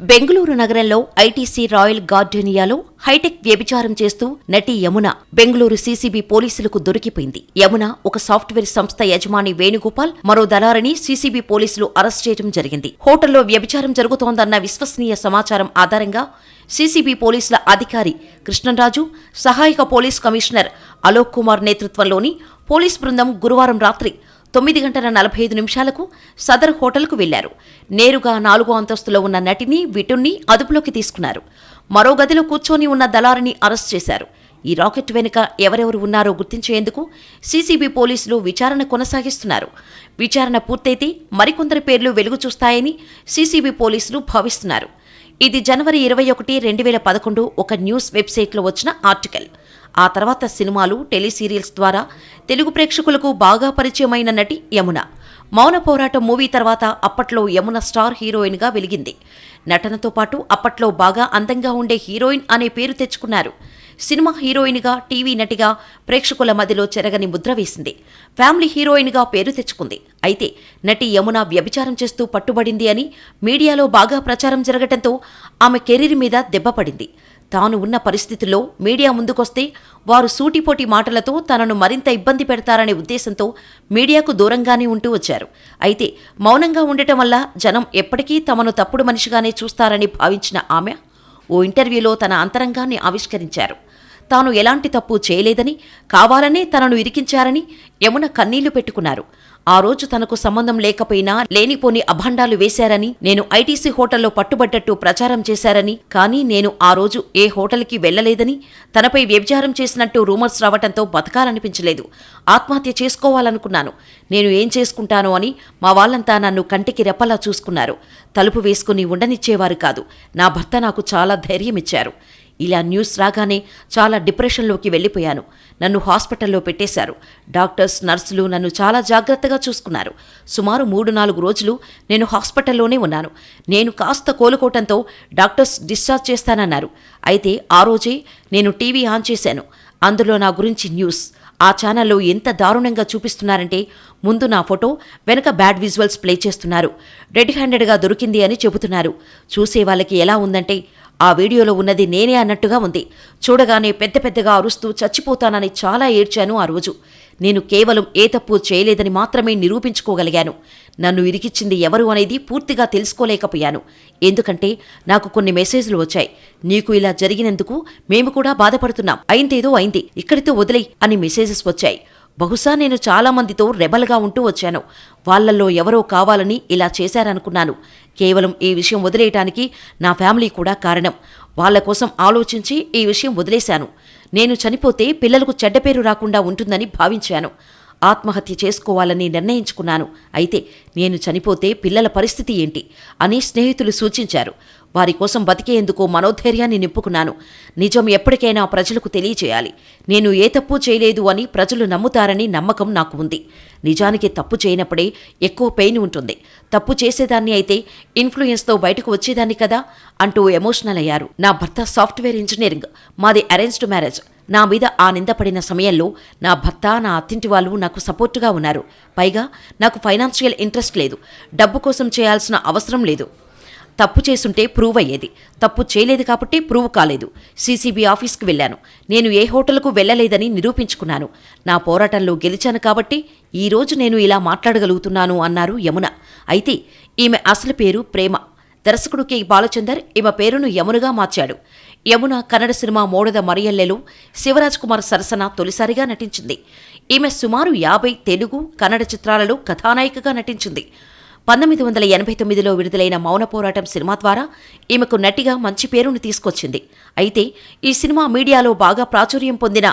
బెంగళూరు నగరంలో ITC royal గార్డెనియాలో hitech వ్యభిచారం చేస్తూ నటి యమున బెంగళూరు సీసీబీ పోలీసులకు దొరికిపోయింది. యమున ఒక సాఫ్ట్వేర్ సంస్థ యజమాని వేణుగోపాల్ మరో దళారిని సీసీబీ పోలీసులు అరెస్ట్ చేయడం జరిగింది. హోటల్లో వ్యభిచారం జరుగుతోందన్న విశ్వసనీయ సమాచారం ఆధారంగా సీసీబీ పోలీసుల అధికారి కృష్ణరాజు సహాయక పోలీస్ కమిషనర్ అలోక్ కుమార్ నేతృత్వంలోని పోలీస్ బృందం గురువారం రాత్రి తొమ్మిది గంటల నలభై ఐదు నిమిషాలకు సదర్ హోటల్కు వెళ్ళారు. నేరుగా నాలుగో అంతస్తులో ఉన్న నటిని విటుణ్ణి అదుపులోకి తీసుకున్నారు. మరో గదిలో కూర్చొని ఉన్న దళారిని అరెస్ట్ చేశారు. ఈ రాకెట్ వెనుక ఎవరెవరు ఉన్నారో గుర్తించేందుకు సీసీబీ పోలీసులు విచారణ కొనసాగిస్తున్నారు. విచారణ పూర్తయితే మరికొందరి పేర్లు వెలుగు చూస్తాయని సీసీబీ పోలీసులు భావిస్తున్నారు. ఇది జనవరి ఇరవై ఒకటి రెండు వేల పదకొండు ఒక న్యూస్ వెబ్సైట్లో వచ్చిన ఆర్టికల్. ఆ తర్వాత సినిమాలు టెలిసీరియల్స్ ద్వారా తెలుగు ప్రేక్షకులకు బాగా పరిచయమైన నటి యమున. మౌన పోరాటం మూవీ తర్వాత అప్పట్లో యమున స్టార్ హీరోయిన్గా వెలిగింది. నటనతో పాటు అప్పట్లో బాగా అందంగా ఉండే హీరోయిన్ అనే పేరు తెచ్చుకున్నారు. సినిమా హీరోయిన్గా టీవీ నటిగా ప్రేక్షకుల మధ్యలో చెరగని ముద్ర వేసింది. ఫ్యామిలీ హీరోయిన్గా పేరు తెచ్చుకుంది. అయితే నటి యమున వ్యభిచారం చేస్తూ పట్టుబడింది అని మీడియాలో బాగా ప్రచారం జరగటంతో ఆమె కెరీర్ మీద దెబ్బపడింది తాను ఉన్న పరిస్థితుల్లో మీడియా ముందుకొస్తే వారు సూటిపోటి మాటలతో తనను మరింత ఇబ్బంది పెడతారనే ఉద్దేశంతో మీడియాకు దూరంగానే ఉంటూ వచ్చారు. అయితే మౌనంగా ఉండటం వల్ల జనం ఎప్పటికీ తమను తప్పుడు మనిషిగానే చూస్తారని భావించిన ఆమె ఓ ఇంటర్వ్యూలో తన అంతరంగాన్ని ఆవిష్కరించారు. తాను ఎలాంటి తప్పు చేయలేదని కావాలనే తనను ఇరికించారని యమున కన్నీళ్ళు పెట్టుకున్నారు. ఆ రోజు తనకు సంబంధం లేకపోయినా లేనిపోని అభాండాలు వేశారని నేను ఐటీసీ హోటల్లో పట్టుబడ్డట్టు ప్రచారం చేశారని కానీ నేను ఆ రోజు ఏ హోటల్కి వెళ్ళలేదని తనపై వ్యభిచారం చేసినట్టు రూమర్స్ రావటంతో బతకాలనిపించలేదు. ఆత్మహత్య చేసుకోవాలనుకున్నాను. నేను ఏం చేసుకుంటాను అని మా వాళ్ళంతా నన్ను కంటికి రెప్పలా చూసుకున్నారు. తలుపు వేసుకుని ఉండనిచ్చేవారు కాదు. నా భర్త నాకు చాలా ధైర్యమిచ్చారు. ఇలా న్యూస్ రాగానే చాలా డిప్రెషన్లోకి వెళ్ళిపోయాను. నన్ను హాస్పిటల్లో పెట్టేశారు. డాక్టర్స్ నర్సులు నన్ను చాలా జాగ్రత్తగా చూసుకున్నారు. సుమారు మూడు నాలుగు రోజులు నేను హాస్పిటల్లోనే ఉన్నాను. నేను కాస్త కోలుకోవటంతో డాక్టర్స్ డిశ్చార్జ్ చేస్తానన్నారు. అయితే ఆ రోజే నేను టీవీ ఆన్ చేశాను. అందులో నా గురించి న్యూస్. ఆ ఛానల్లో ఎంత దారుణంగా చూపిస్తున్నారంటే ముందు నా ఫోటో వెనక బ్యాడ్ విజువల్స్ ప్లే చేస్తున్నారు. రెడ్ హ్యాండెడ్గా దొరికింది అని చెబుతున్నారు. చూసే వాళ్ళకి ఎలా ఉందంటే ఆ వీడియోలో ఉన్నది నేనే అన్నట్టుగా ఉంది. చూడగానే పెద్ద పెద్దగా అరుస్తూ చచ్చిపోతానని చాలా ఏడ్చాను ఆ రోజు. నేను కేవలం ఏ తప్పు చేయలేదని మాత్రమే నిరూపించుకోగలిగాను. నన్ను ఇరికిచ్చింది ఎవరు అనేది పూర్తిగా తెలుసుకోలేకపోయాను. ఎందుకంటే నాకు కొన్ని మెసేజ్లు వచ్చాయి. నీకు ఇలా జరిగినందుకు మేము కూడా బాధపడుతున్నాం. అయిందేదో అయింది. ఇక్కడితో వదిలేయ్ అని మెసేజెస్ వచ్చాయి. బహుశా నేను చాలా మందితో రెబల్గా ఉంటూ వచ్చాను. వాళ్ళల్లో ఎవరో కావాలని ఇలా చేశారనుకున్నాను. కేవలం ఈ విషయం వదిలేయటానికి నా ఫ్యామిలీ కూడా కారణం. వాళ్ళ కోసం ఆలోచించి ఈ విషయం వదిలేశాను. నేను చనిపోతే పిల్లలకు చెడ్డ పేరు రాకుండా ఉంటుందని భావించాను. ఆత్మహత్య చేసుకోవాలని నిర్ణయించుకున్నాను. అయితే నేను చనిపోతే పిల్లల పరిస్థితి ఏంటి? అని స్నేహితులు సూచించారు. వారి కోసం బతికేందుకు మనోధైర్యాన్ని నింపుకున్నాను. నిజం ఎప్పటికైనా ప్రజలకు తెలియచేయాలి నేను ఏ తప్పు చేయలేదు అని ప్రజలు నమ్ముతారని నమ్మకం నాకు ఉంది. నిజానికి తప్పు చేయనప్పుడే ఎక్కువ పెయిన్ ఉంటుంది. తప్పు చేసేదాన్ని అయితే ఇన్ఫ్లుయెన్స్తో బయటకు వచ్చేదాన్ని కదా? అంటూ ఎమోషనల్ అయ్యారు. నా భర్త సాఫ్ట్వేర్ ఇంజనీరింగ్. మాది అరేంజ్డ్ మ్యారేజ్. నా మీద ఆ నిందపడిన సమయంలో నా భర్త నా అత్తింటి వాళ్ళు నాకు సపోర్టుగా ఉన్నారు. పైగా నాకు ఫైనాన్షియల్ ఇంట్రెస్ట్ లేదు. డబ్బు కోసం చేయాల్సిన అవసరం లేదు. తప్పు చేసుంటే ప్రూవ్ అయ్యేది. తప్పు చేయలేదు కాబట్టి ప్రూవ్ కాలేదు. సీసీబీ ఆఫీస్కి వెళ్ళాను. నేను ఏ హోటల్కు వెళ్ళలేదని నిరూపించుకున్నాను. నా పోరాటంలో గెలిచాను కాబట్టి ఈ రోజు నేను ఇలా మాట్లాడగలుగుతున్నాను అన్నారు యమున. అయితే ఈమె అసలు పేరు ప్రేమ. దర్శకుడు కె బాలచందర్ ఈమె పేరును యమునగా మార్చాడు. యమున కన్నడ సినిమా మోడద మరియల్లెలో శివరాజ్ కుమార్ సరసన తొలిసారిగా నటించింది. ఈమె సుమారు యాభై తెలుగు కన్నడ చిత్రాలలో కథానాయికగా నటించింది. పంతొమ్మిది వందల ఎనభై తొమ్మిదిలో విడుదలైన మౌన పోరాటం సినిమా ద్వారా ఈమెకు నటిగా మంచి పేరును తీసుకొచ్చింది. అయితే ఈ సినిమా మీడియాలో బాగా ప్రాచుర్యం పొందిన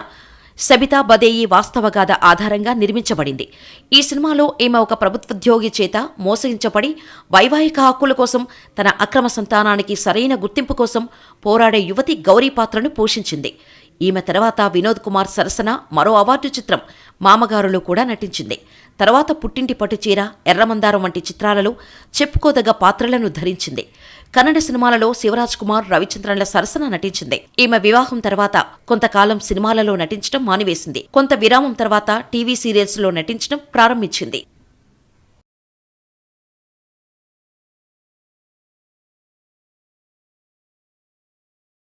సబితా బదేయి వాస్తవగాథ ఆధారంగా నిర్మించబడింది. ఈ సినిమాలో ఈమె ఒక ప్రభుత్వోద్యోగి చేత మోసగించబడి వైవాహిక హక్కుల కోసం తన అక్రమ సంతానానికి సరైన గుర్తింపు కోసం పోరాడే యువతి గౌరీ పాత్రను పోషించింది. ఈమె తర్వాత వినోద్ కుమార్ సరసన మరో అవార్డు చిత్రం మామగారులో కూడా నటించింది. తర్వాత పుట్టింటి పట్టుచీర ఎర్రమందారం వంటి చిత్రాలలో చెప్పుకోదగ్గ పాత్రలను ధరించింది. కన్నడ సినిమాలలో శివరాజ్ కుమార్ రవిచంద్రన్ల సరసన నటించింది. ఈమె వివాహం తర్వాత కొంతకాలం సినిమాలలో నటించడం మానివేసింది. కొంత విరామం తర్వాత టీవీ సీరియల్స్లో నటించడం ప్రారంభించింది.